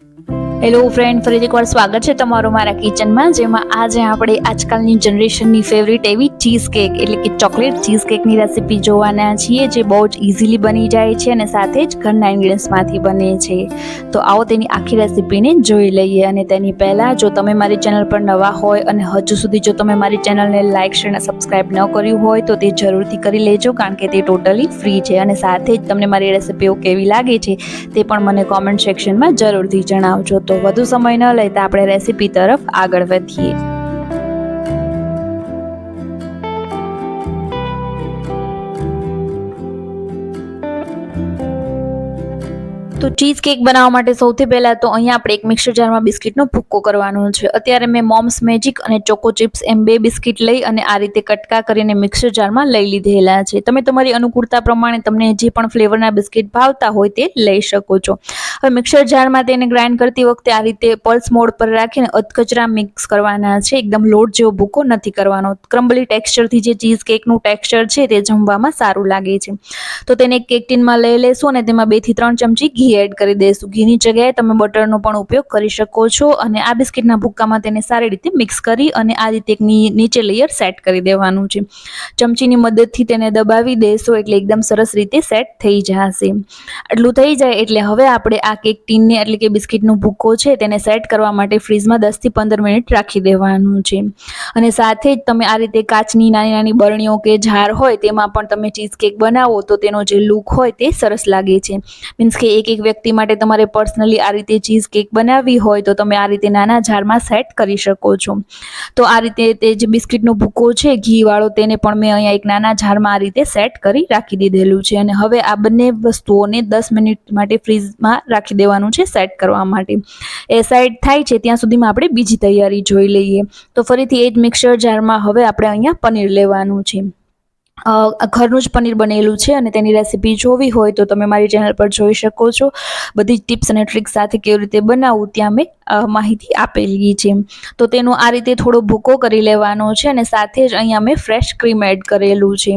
Thank you. Hello friend ફરી એકવાર સ્વાગત છે તમારું મારા કિચનમાં જેમાં આજે આપણે આજકાલની જનરેશનની ફેવરિટ એવી ચીઝ કેક એટલે કે ચોકલેટ ચીઝ કેકની રેસીપી જોવાના છીએ, જે બહુ જ ઇઝીલી બની જાય છે અને સાથે જ ઘરના ઇન્ગ્રીડિયન્ટ્સમાંથી બને છે. તો આવો તેની આખી રેસીપીને જોઈ લઈએ અને તેની પહેલાં જો તમે મારી ચેનલ પર નવા હોય અને હજુ સુધી જો તમે મારી ચેનલને લાઇક શેર અને સબસ્ક્રાઇબ ન કર્યું હોય, તો તે જરૂરથી કરી લેજો, કારણ કે તે ટોટલી ફ્રી છે. અને સાથે જ તમને મારી રેસીપીઓ કેવી લાગે છે, તે પણ મને કોમેન્ટ સેક્શનમાં જરૂરથી જણાવજો. તો વધુ સમય ન લેતા આપણે રેસીપી તરફ આગળ વધીએ. તો ચીઝ કેક બનાવવા માટે સૌથી પહેલાં તો અહીંયા આપણે એક મિક્સર જારમાં બિસ્કિટનો ભૂક્કો કરવાનો છે. અત્યારે મેં મોમ્સ મેજિક અને ચોકો ચિપ્સ એમ બે બિસ્કિટ લઈ અને આ રીતે કટકા કરીને મિક્સર જારમાં લઈ લીધેલા છે. તમે તમારી અનુકૂળતા પ્રમાણે તમને જે પણ ફ્લેવરના બિસ્કિટ ભાવતા હોય તે લઈ શકો છો. હવે મિક્સર જારમાં તેને ગ્રાઇન્ડ કરતી વખતે આ રીતે પલ્સ મોડ પર રાખીને અધકચરા મિક્સ કરવાના છે. એકદમ લોટ જેવો ભૂકો નથી કરવાનો. ક્રમ્બલી ટેક્સચરથી જે ચીઝ કેકનું ટેક્સચર છે તે જમવામાં સારું લાગે છે. તો તેને એક કેક ટીનમાં લઈ લેશું અને તેમાં બેથી ત્રણ ચમચી ઘી એડ કરી દઈશું. ઘીની જગ્યાએ તમે બટરનો પણ ઉપયોગ કરી શકો છો અને આ બિસ્કિટના ભૂક્કામાં તેને સારી રીતે મિક્સ કરી અને આ રીતે એક નીચે લેયર સેટ કરી દેવાનું છે. ચમચીની મદદથી તેને દબાવી દેશો એટલે એકદમ સરસ રીતે સેટ થઈ જશે. આટલું થઈ જાય એટલે હવે આપણે આ કેક ટીનને એટલે કે બિસ્કિટનો ભૂક્કો છે તેને સેટ કરવા માટે ફ્રીઝમાં દસથી પંદર મિનિટ રાખી દેવાનું છે. અને સાથે જ તમે આ રીતે કાચની નાની નાની બરણીઓ કે ઝાર હોય તેમાં પણ તમે ચીઝ કેક બનાવો તો તેનો જે લુક હોય તે સરસ લાગે છે. મીન્સ કે એક એક વ્યક્તિ માટે તમારે પર્સનલી આ રીતે ચીઝ કેક બનાવવી હોય તો તમે આ રીતે નાના જારમાં સેટ કરી શકો છો. તો આ રીતે તે જે બિસ્કિટનો ભૂકો છે, ઘીવાળો તેને પણ મેં અહીંયા એક નાના જારમાં આ રીતે સેટ કરી રાખી દીધેલું છે અને હવે આ બંને વસ્તુઓને દસ મિનિટ માટે ફ્રીઝમાં રાખી દેવાનું છે સેટ કરવા માટે. એ સાઈડ થાય છે, ત્યાં સુધીમાં આપણે બીજી તૈયારી જોઈ લઈએ. તો ફરીથી એ જ મિક્સર જારમાં હવે આપણે અહીંયા પનીર લેવાનું છે. ઘરનું જ પનીર બનેલું છે અને તેની રેસીપી જોવી હોય તો તમે મારી ચેનલ પર જોઈ શકો છો. બધી ટિપ્સ અને ટ્રિક્સ સાથે કેવી રીતે બનાવવું, ત્યાં મેં માહિતી આપેલી છે. તો તેનો આ રીતે થોડો ભૂકો કરી લેવાનો છે અને સાથે જ અહીંયા મેં ફ્રેશ ક્રીમ એડ કરેલું છે.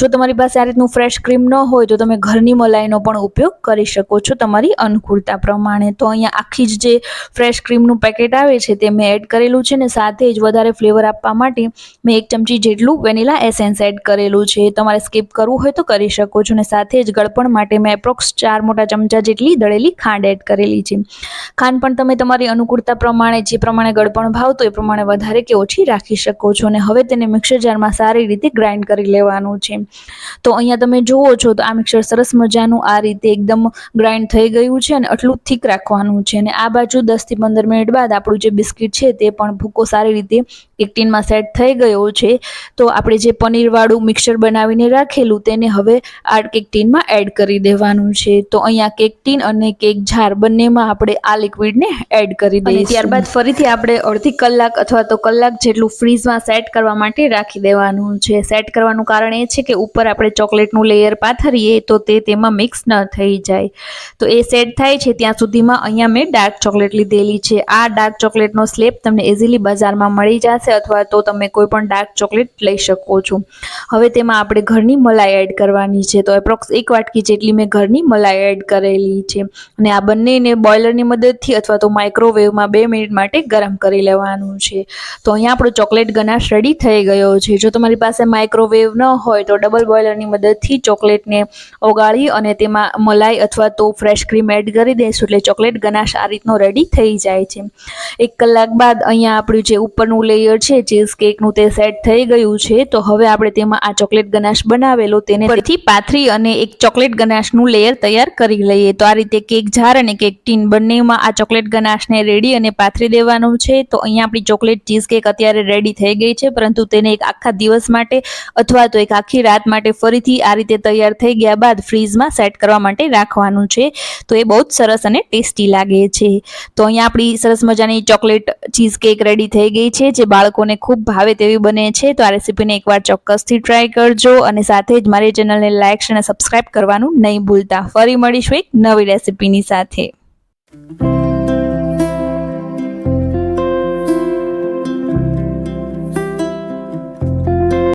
જો તમારી પાસે આ રીતનું ફ્રેશ ક્રીમ ન હોય તો તમે ઘરની મલાઈનો પણ ઉપયોગ કરી શકો છો તમારી અનુકૂળતા પ્રમાણે. તો અહીંયા આખી જ જે ફ્રેશ ક્રીમનું પેકેટ આવે છે તે મેં એડ કરેલું છે ને સાથે જ વધારે ફ્લેવર આપવા માટે મેં એક ચમચી જેટલું વેનીલા એસેન્સ એડ કરેલું છે. તમારે સ્કીપ કરવું હોય તો કરી શકો છો અને સાથે જ ગળપણ માટે મેં એપ્રોક્સ ચાર મોટા ચમચા જેટલી દળેલી ખાંડ એડ કરેલી છે. ખાંડ પણ તમે તમારી અનુકૂળતા પ્રમાણે, જે પ્રમાણે ગળપણ ભાવતો એ પ્રમાણે વધારે કે ઓછી રાખી શકો છો અને હવે તેને મિક્સર જારમાં સારી રીતે ગ્રાઇન્ડ કરી લેવાનું છે. તો અહીંયા તમે જુઓ છો તો આ મિક્સર સરસ મજાનું આ રીતે એકદમ ગ્રાઇન્ડ થઈ ગયું છે અને આટલું થીક રાખવાનું છે. અને આ બાજુ દસથી પંદર મિનિટ બાદ આપણું જે બિસ્કિટ છે તે પણ ભૂકો સારી રીતે એક ટીનમાં સેટ થઈ ગયો છે તો આપણે જે પનીરવાળું મિક્સર બનાવીને રાખેલું તેને હવે આ કેક ટીનમાં એડ કરી દેવાનું છે. તો અહીંયા કેક ટીન અને કેક જાર બંનેમાં આપણે આ લિક્વિડને એડ કરી દઈએ ત્યારબાદ ફરીથી આપણે અડધી કલાક અથવા તો કલાક જેટલું ફ્રીઝમાં સેટ કરવા માટે રાખી દેવાનું છે. સેટ કરવાનું કારણ એ છે કે ઉપર આપણે ચોકલેટનું લેયર પાથરીએ તો તે તેમાં મિક્સ ન થઈ જાય. તો એ સેટ થાય છે ત્યાં સુધીમાં અહીંયા મેં ડાર્ક ચોકલેટ લીધેલી છે. આ ડાર્ક ચોકલેટનો સ્લેબ તમને ઇઝીલી બજારમાં મળી જશે. અથવા તો તમે કોઈ પણ ડાર્ક ચોકલેટ લઈ શકો છો. હવે તેમાં આપણે ઘરની મલાઈ એડ કરવાની છે. તો એપ્રોક્સ એક વાટકી જેટલી મેં ઘરની મલાઈ એડ કરેલી છે. અને આ બંનેને બોઇલરની મદદથી અથવા તો માઇક્રોવેવમાં બે મિનિટ માટે ગરમ કરી લેવાનું છે. તો અહીંયા આપણો ચોકલેટ ગનાશ રેડી થઈ ગયો છે. જો તમારી પાસે માઇક્રોવેવ ન હોય તો ડબલ બોઇલરની મદદથી ચોકલેટને ઓગાળી અને તેમાં મલાઈ અથવા તો ફ્રેશ ક્રીમ એડ કરી દઈશું એટલે ચોકલેટ ગનાશ આ રીતનો રેડી થઈ જાય છે. એક કલાક બાદ અહીંયા આપણું જે ઉપરનું લેયર છે, ચીઝ કેકનું તે સેટ થઈ ગયું છે, તો હવે આપણે તેમાં આ ચોકલેટ ગનાશ બનાવેલો, તેને ફરીથી પાથરી અને એક ચોકલેટ ગનાશનું લેયર તૈયાર કરી લઈએ. તો આ રીતે કેક જાર અને કેક ટીન બંનેમાં આ ચોકલેટ ગનાશને રેડી અને પાથરી દેવાનું છે. તો અહીંયા આપણી ચોકલેટ ચીઝ કેક અત્યારે રેડી થઈ ગઈ છે, પરંતુ તેને એક આખા દિવસ માટે અથવા તો એક આખી રાત માટે ફરીથી આ રીતે તૈયાર થઈ ગયા બાદ ફ્રીઝમાં સેટ કરવા માટે રાખવાનું છે. તો એ બહુ જ સરસ અને ટેસ્ટી લાગે છે. તો અહીંયા આપણી સરસ મજાની ચોકલેટ ચીઝ કેક રેડી થઈ ગઈ છે, જે બાળકોને ખૂબ ભાવે તેવી બને છે, તો આ રેસીપીને એકવાર ચોક્કસથી ટ્રાય કરજો અને સાથે જ મારી ચેનલને લાઇક અને સબસ્ક્રાઇબ કરવાનું નહીં ભૂલતા. ફરી મળીશું એક નવી રેસીપીની સાથે.